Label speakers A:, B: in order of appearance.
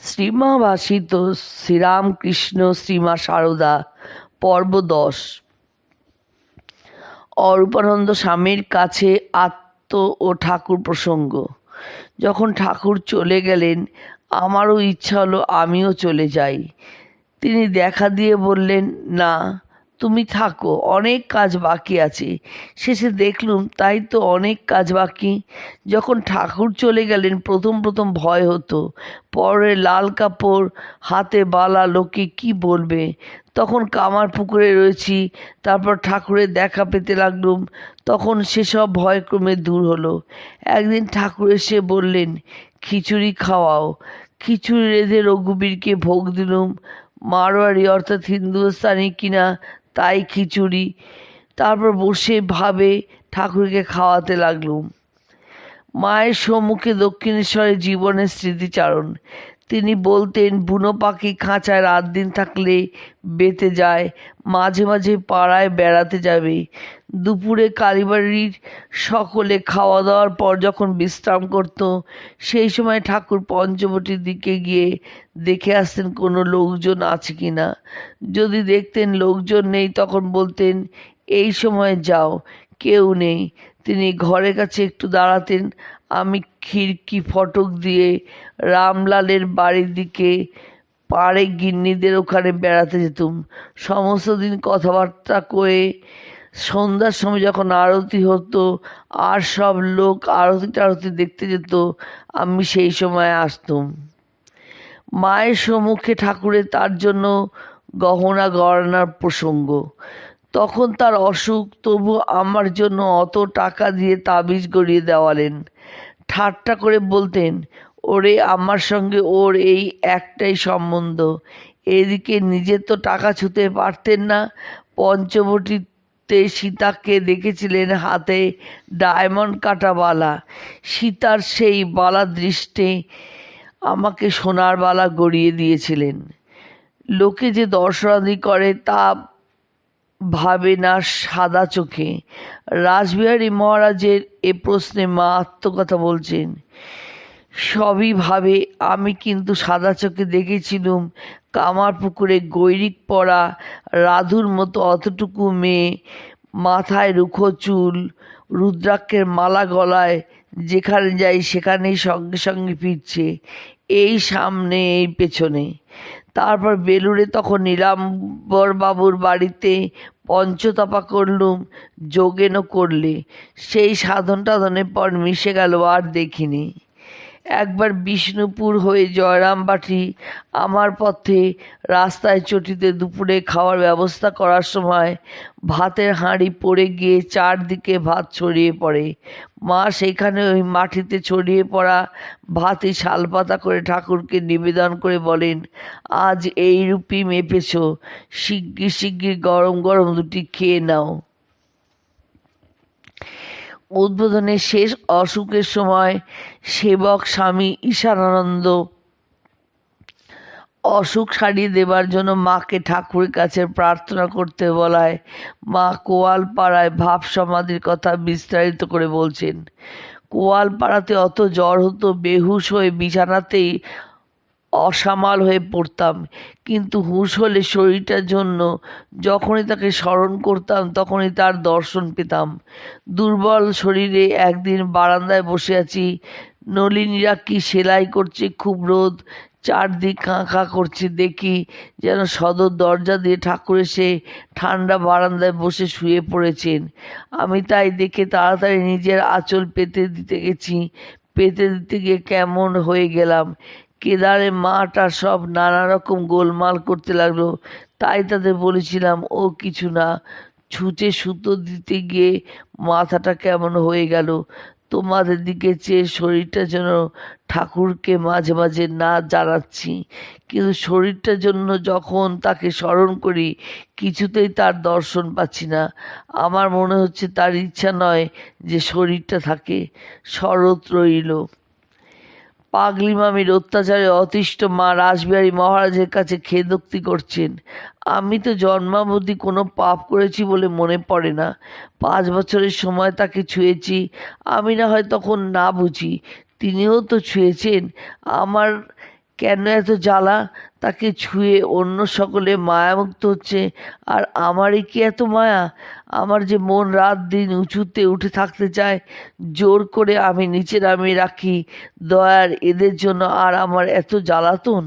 A: শ্রীমা ভাসিত শ্রীরামকৃষ্ণ শ্রীমা সারদা, পর্ব দশ। অরূপানন্দ স্বামীর কাছে আত্ম ও ঠাকুর প্রসঙ্গ। যখন ঠাকুর চলে গেলেন, আমারও ইচ্ছা হলো আমিও চলে যাই। তিনি দেখা দিয়ে বললেন, না তুমি থাকো, অনেক কাজ বাকি আছে। শেষে দেখলুম তাই তো অনেক কাজ বাকি। যখন ঠাকুর চলে গেলেন, প্রথম প্রথম ভয় হতো। পরে লাল কাপড়, হাতে বালা, লোকে কি বলবে? তখন কামার পুকুরে রয়েছি, তারপর ঠাকুরের দেখা পেতে লাগলুম। তখন সেসব ভয় ক্রমে দূর হলো। একদিন ঠাকুর এসে বললেন, খিচুড়ি খাওয়াও। খিচুড়ি রেঁধে রঘুবীরকে ভোগ দিলুম। মারোয়ারি অর্থাৎ হিন্দুস্তানি কিনা তাই খিচুড়ি। তারপর বসে ভাবে ঠাকুরকে খাওয়াতে লাগলুম। মায়ের সম্মুখে দক্ষিণেশ্বরের জীবনের স্মৃতিচারণ। তিনি বলতেন, বুনো পাখি খাঁচায় রাত দিন থাকলে বেতে যায়, মাঝে মাঝে পাড়ায় বেড়াতে যাবে। দুপুরে কালীবাড়ির সকলে খাওয়া দাওয়ার পর যখন বিশ্রাম করত, সেই সময় ঠাকুর পঞ্চবটির দিকে গিয়ে দেখে আসতেন, কোনো লোকজন আছে কি না? যদি দেখতেন লোকজন নেই, তখন বলতেন, এই সময় যাও, কেউ নেই। তিনি ঘরের কাছে একটু দাঁড়াতেন, আমি খিড়কি ফটক দিয়ে রামলালের বাড়ির দিকে পাড়ে গিন্নিদের ওখানে বেড়াতে যেতুম। সমস্ত দিন কথাবার্তা করে সন্ধ্যার সময় যখন আরতি হতো, আর সব লোক আরতি টারতি দেখতে যেত, আমি সেই সময় আসতুম। মায়ের সম্মুখে ঠাকুরের তার জন্য গহনা গড়ানোর প্রসঙ্গ। তখন তার অসুখ, তবু আমার জন্য অত টাকা দিয়ে তাবিজ গড়িয়ে দেওয়ালেন। ঠাট্টা করে বলতেন, ওরে, আমার সঙ্গে ওর এই একটাই সম্বন্ধ। এদিকে নিজে তো টাকা ছুতে পারতেন না। পঞ্চবটিতে সীতাকে দেখেছিলেন হাতে ডায়মন্ড কাটা বালা। সীতার সেই বালা দৃষ্টে আমাকে সোনার বালা গড়িয়ে দিয়েছিলেন। লোকে যে দর্শনাদি করে তা ভাবে না সাদা চোখে। রাসবিহারী মহারাজের এ প্রশ্নে মা আত্মকথা বলছেন, সবই ভাবে আমি কিন্তু সাদা চোখে দেখেছিলুম কামার পুকুরে গৈরিক পরা রাধুর মতো অতটুকু মেয়ে, মাথায় রুখো চুল, রুদ্রাক্ষের মালা গলায়, যেখানে যাই সেখানেই সঙ্গে সঙ্গে ফিরছে, এই সামনে, এই পেছনে। তারপর বেলুড়ে তখন নীলাম্বর বাবুর বাড়িতে পঞ্চতপা করলুম, যোগেনও করলে। সেই সাধন টাধনের পর মিশে গেল আর দেখিনি। একবার বিষ্ণুপুর হয়ে জয়রামবাটি আমার পথে রাস্তায় চটিতে দুপুরে খাওয়ার ব্যবস্থা করার সময় ভাতের হাঁড়ি পড়ে গিয়ে চারদিকে ভাত ছড়িয়ে পড়ে। মা সেইখানে ওই মাটিতে ছড়িয়ে পড়া ভাতই শালপাতা করে ঠাকুরকে নিবেদন করে বলেন, আজ এই রূপই মেপেছ। শিগগির শিগগির গরম গরম দুটি খেয়ে নাও। উদ্বোধনের শেষ অসুখের সময় সেবক স্বামী ঈশানানন্দ অসুখ সারিয়ে দেবার জন্য মাকে ঠাকুরের কাছে প্রার্থনা করতে বলায়। মা কোয়ালপাড়ায় ভাব সমাধির কথা বিস্তারিত করে বলছেন, কোয়ালপাড়াতে অত জ্বর হতো, বেহুশ হয়ে বিছানাতেই অসামাল হয়ে পড়তাম। কিন্তু হুঁশ হলে শরীরটার জন্য যখনই তাকে স্মরণ করতাম, তখনই তার দর্শন পেতাম। দুর্বল শরীরে একদিন বারান্দায় বসে আছি। নলিনীরা কি সেলাই করছে, খুব রোদ। চারদিক কাঁ কাঁ করছে, দেখি যেন সদর দরজা দিয়ে ঠাকুর এসে ঠান্ডা বারান্দায় বসে শুয়ে পড়েছেন। আমি তাই দেখে তাড়াতাড়ি নিজের আঁচল পেতে দিতে গেছি। পেতে দিতে গিয়ে কেমন হয়ে গেলাম। কেদারে মাটা সব নানা রকম গোলমাল করতে লাগল। তাই তাদের বলেছিলাম, ও কিছু না, ছুঁচে সুতো দিতে গিয়ে মাথাটা কেমন হয়ে গেল। তোমাদের দিকে চেয়ে শরীরটা যেন ঠাকুরকে মাঝে মাঝে না জানাচ্ছি কিন্তু শরীরটার জন্য যখন তাকে স্মরণ করি, কিছুতেই তার দর্শন পাচ্ছি না। আমার মনে হচ্ছে তার ইচ্ছা নয় যে শরীরটা থাকে। শরৎ রইল। পাগলি মামির অত্যাচারে অতিষ্ঠ মা রাসবিহারী মহারাজের কাছে খেদোক্তি করছেন। আমি তো জন্মাবধি কোনো পাপ করেছি বলে মনে পড়ে না। পাঁচ বছরের সময় তাকে ছুঁয়েছি। আমি না হয় তখন না বুঝি। তিনিও তো ছুঁয়েছেন। আমার কেন এত জ্বালা? তাকে ছুঁয়ে অন্য সকলে মায়ামুক্ত হচ্ছে। আর আমারই কি এত মায়া? আমার যে মন রাত দিন উঁচুতে উঠে থাকতে চায়, জোর করে আমি নিচে নামিয়ে রাখি। দয়ার এদের জন্য আর আমার এত জ্বালাতন?